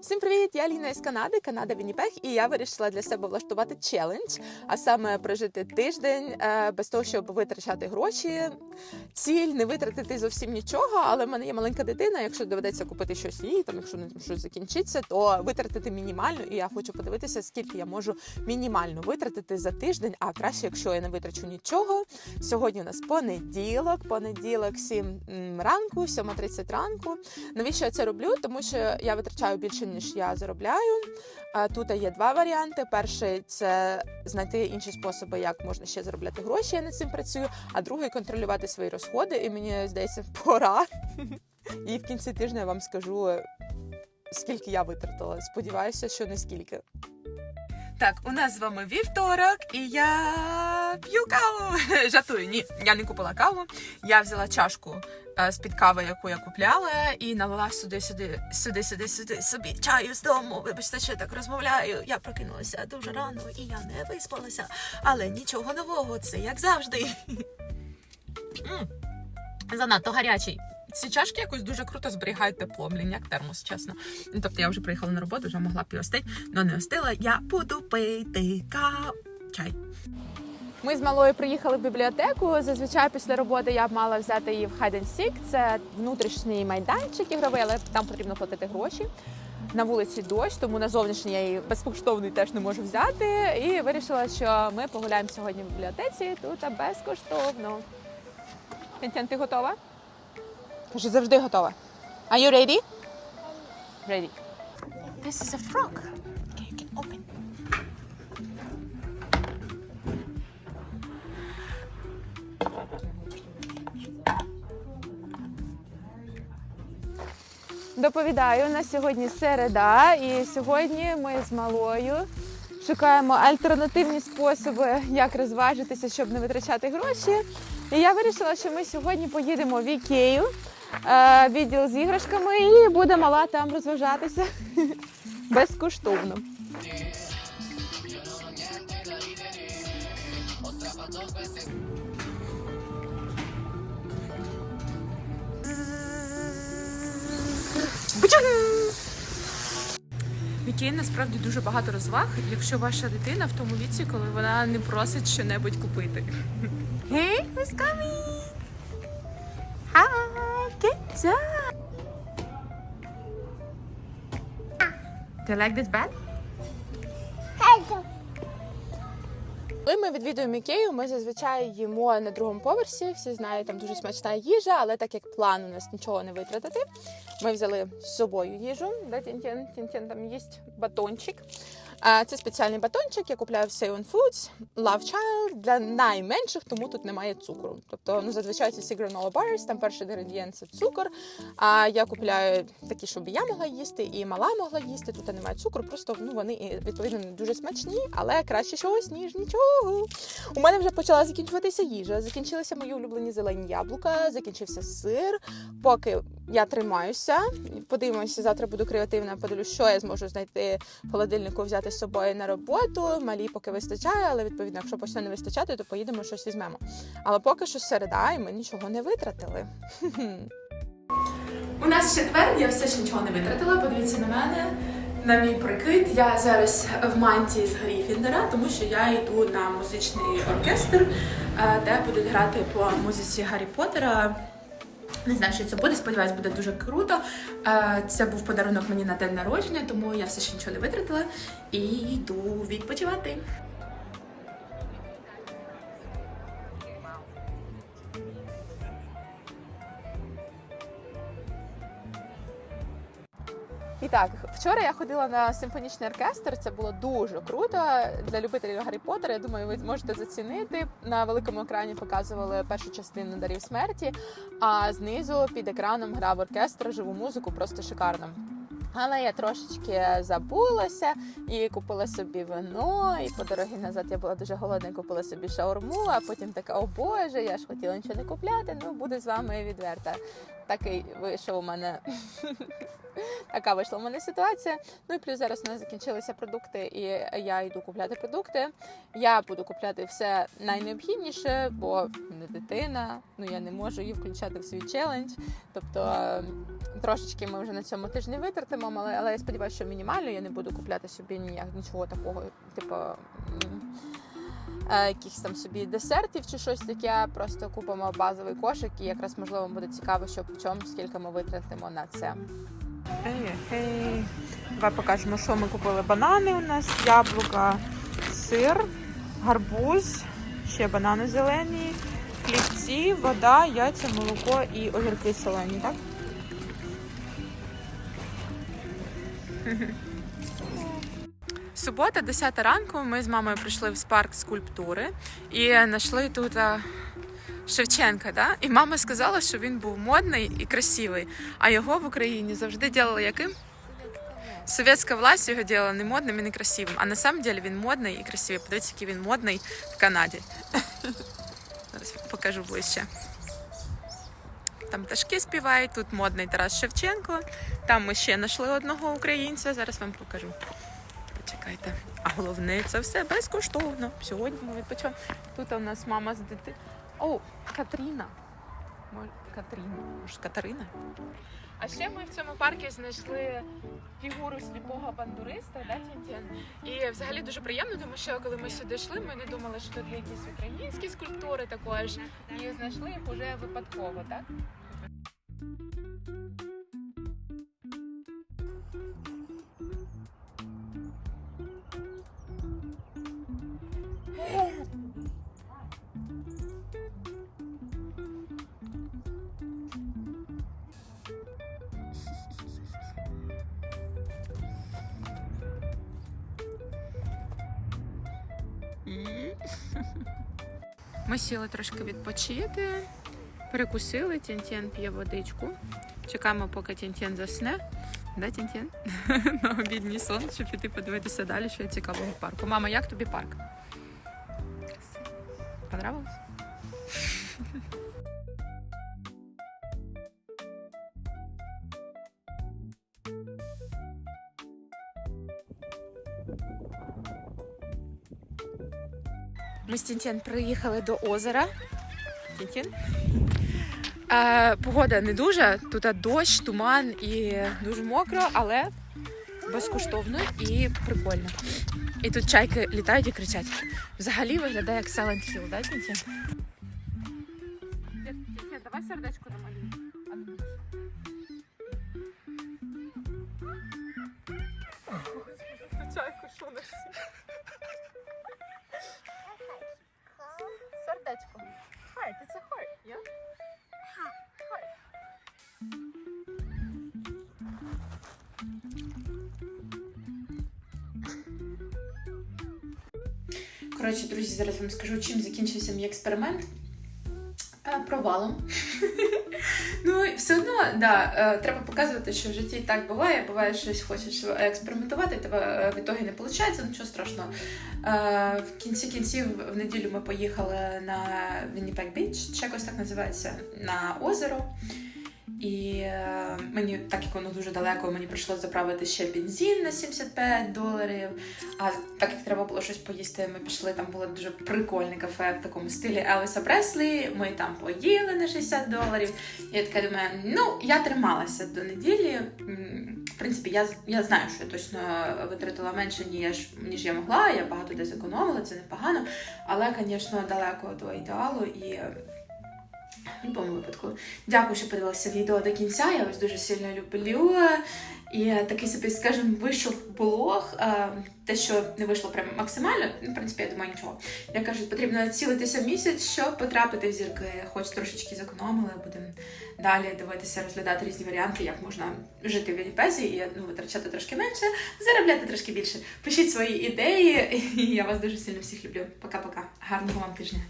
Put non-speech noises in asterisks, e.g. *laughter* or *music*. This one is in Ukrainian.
Всім привіт! Я Ліна із Канади, Канада Вінніпег, і я вирішила для себе влаштувати челендж, а саме прожити тиждень е, без того, щоб витрачати гроші. Ціль не витратити зовсім нічого, але в мене є маленька дитина. Якщо доведеться купити щось їй, там якщо не щось закінчиться, то витратити мінімально. І я хочу подивитися, скільки я можу мінімально витратити за тиждень. А краще, якщо я не витрачу нічого. Сьогодні у нас понеділок, понеділок, 7 м, ранку, 7.30 ранку. Навіщо я це роблю? Тому що я витрачаю більше ніж я заробляю. Тут є два варіанти. Перший це знайти інші способи, як можна ще заробляти гроші. Я над цим працюю. А другий контролювати свої розходи. І мені здається, *laughs* пора. І в кінці тижня я вам скажу, скільки я витратила. Сподіваюся, що не скільки. Так, у нас з вами вівторок, і я п'ю каву. *laughs* Жатую, ні, я не купила каву. Я взяла чашку е, з-під кави, яку я купляла, і налила сюди, сюди, сюди, сюди, сюди собі чаю з дому. Вибачте, що я так розмовляю. Я прокинулася дуже рано і я не виспалася. Але нічого нового, це як завжди. *laughs* Занадто гарячий. Ці чашки якось дуже круто зберігають тепло, блін, як термос, чесно. Ну, тобто я вже приїхала на роботу, вже могла і але не остила. Я буду пити кав... чай. Ми з малою приїхали в бібліотеку. Зазвичай після роботи я б мала взяти її в Hide and Seek. Це внутрішній майданчик ігровий, але там потрібно платити гроші. На вулиці дощ, тому на зовнішній я її безкоштовний теж не можу взяти. І вирішила, що ми погуляємо сьогодні в бібліотеці тут безкоштовно. Тентян, ти готова? Кажи, завжди готова. Are you ready? Ready. This is a frog. Okay, you can open. Доповідаю, на сьогодні середа, і сьогодні ми з малою шукаємо альтернативні способи, як розважитися, щоб не витрачати гроші. І я вирішила, що ми сьогодні поїдемо в Ікею, е, відділ з іграшками, і буде мала там розважатися *laughs* безкоштовно. В насправді дуже багато розваг, якщо ваша дитина в тому віці, коли вона не просить щонебудь купити. Hey, who's coming? Hi, good job. Do you like this bed? Коли ми відвідуємо Ікею, ми зазвичай їмо на другому поверсі. Всі знають, там дуже смачна їжа, але так як план у нас нічого не витратити, ми взяли з собою їжу. Да, Тінтін, Тінтін там їсть батончик. Це спеціальний батончик, я купляю в Save on Foods, Love Child для найменших, тому тут немає цукру. Тобто, ну зазвичай це Secret Granola Bars, там перший інгредієнт це цукор. А я купляю такі, щоб я могла їсти, і мала могла їсти. Тут немає цукру, просто ну вони відповідно не дуже смачні, але краще щось ніж нічого. У мене вже почала закінчуватися їжа. Закінчилися мої улюблені зелені яблука, закінчився сир. Поки я тримаюся, подивимося, завтра буду креативна. Подивлюсь, що я зможу знайти в холодильнику, взяти з собою на роботу. Малі поки вистачає, але відповідно, якщо почне не вистачати, то поїдемо щось візьмемо. Але поки що середа, і ми нічого не витратили. У нас четвер, я все ще нічого не витратила. Подивіться на мене. На мій прикид, я зараз в мантії з Гріфіндера, тому що я йду на музичний оркестр, е, де будуть грати по музиці Гаррі Поттера. Не знаю, що це буде. Сподіваюсь, буде дуже круто. Е, Це був подарунок мені на день народження, тому я все ще нічого не витратила і йду відпочивати. І так, вчора я ходила на симфонічний оркестр. Це було дуже круто для любителів Гаррі Поттера. Я думаю, ви зможете зацінити. На великому екрані показували першу частину дарів смерті, а знизу під екраном грав оркестр живу музику, просто шикарно. Але я трошечки забулася і купила собі вино. І по дорозі назад я була дуже голодна, і купила собі шаурму. А потім така, о Боже, я ж хотіла нічого не купляти. Ну буду з вами відверта. Такий вийшов у мене. *laughs* Така вийшла у мене ситуація. Ну і плюс зараз у нас закінчилися продукти, і я йду купляти продукти. Я буду купляти все найнеобхідніше, бо не дитина. Ну я не можу її включати в свій челендж. Тобто е, трошечки ми вже на цьому тижні витратимо, але, але я сподіваюся, що мінімально я не буду купляти собі ніяк нічого такого, типу. Е, Якихось там собі десертів чи щось таке, просто купимо базовий кошик, і якраз можливо буде цікаво, що в чому, скільки ми витратимо на це. Ей, ей. Давай покажемо, що ми купили. Банани у нас, яблука, сир, гарбуз, ще банани зелені, хлібці, вода, яйця, молоко і огірки солені, так? Субота, 10 ранку, ми з мамою прийшли в парк скульптури і знайшли тут а, Шевченка. Да? І мама сказала, що він був модний і красивий, а його в Україні завжди ділили яким? Совєтська власть його робила не модним і не красивим, а на самом деле він модний і красивий. Подивіться, який він модний в Канаді. *laughs* Зараз покажу ближче. Там пташки співають, тут модний Тарас Шевченко. Там ми ще знайшли одного українця. Зараз вам покажу. Почекайте. А головне, це все безкоштовно. Сьогодні ми відпочиваємо. Тут у нас мама з дитини. О, Катріна. Катріна. Може, Катерина? А ще ми в цьому парку знайшли фігуру сліпого бандуриста, да, Тінтін? І взагалі дуже приємно, тому що коли ми сюди йшли, ми не думали, що тут є якісь українські скульптури також. І знайшли їх уже випадково, так? Ми сіли трошки відпочити, перекусили, Тінтін п'є водичку. Чекаємо, поки Тінтін засне. Да, Тінтін? *laughs* На обідній сон, щоб піти подивитися далі, що є цікавого в парку. Мама, як тобі парк? Понравилось? Ми з Тінтін приїхали до озера. Тінтін? Е, погода не дуже. Тут дощ, туман і дуже мокро, але безкоштовно і прикольно. І тут чайки літають і кричать. Взагалі виглядає як Silent Hill, да, Тінтін? Тінтін, давай сердечко намалюємо. Чайку, що на Коротше, друзі, зараз вам скажу, чим закінчився мій експеримент. Е, Провалом. *laughs* ну, все одно, да, е, треба показувати, що в житті так буває. Буває, щось хочеш експериментувати, тебе е, в ітогі не виходить, нічого страшного. В кінці кінців в неділю ми поїхали на Winnipeg Beach, чи якось так називається, на озеро. І е, мені, так як воно дуже далеко, мені прийшлося заправити ще бензин на 75 доларів. А так як треба було щось поїсти, ми пішли. Там було дуже прикольне кафе в такому стилі Елвіса Преслі. Ми там поїли на 60 доларів. І я така думаю, ну я трималася до неділі. В принципі, я, я знаю, що я точно витратила менше, ніж, ніж я могла. Я багато де зекономила, це непогано. Але, звісно, далеко до ідеалу і. В будь-якому випадку. Дякую, що подивилися відео до кінця. Я вас дуже сильно люблю. І такий собі, скажімо, вийшов блог. Е, Те, що не вийшло прям максимально, ну, в принципі, я думаю, нічого. Як кажуть, потрібно цілитися в місяць, щоб потрапити в зірки. Хоч трошечки зекономили, будемо далі дивитися, розглядати різні варіанти, як можна жити в Вінніпезі і ну, витрачати трошки менше, заробляти трошки більше. Пишіть свої ідеї, *laughs* і я вас дуже сильно всіх люблю. Пока-пока. Гарного вам тижня.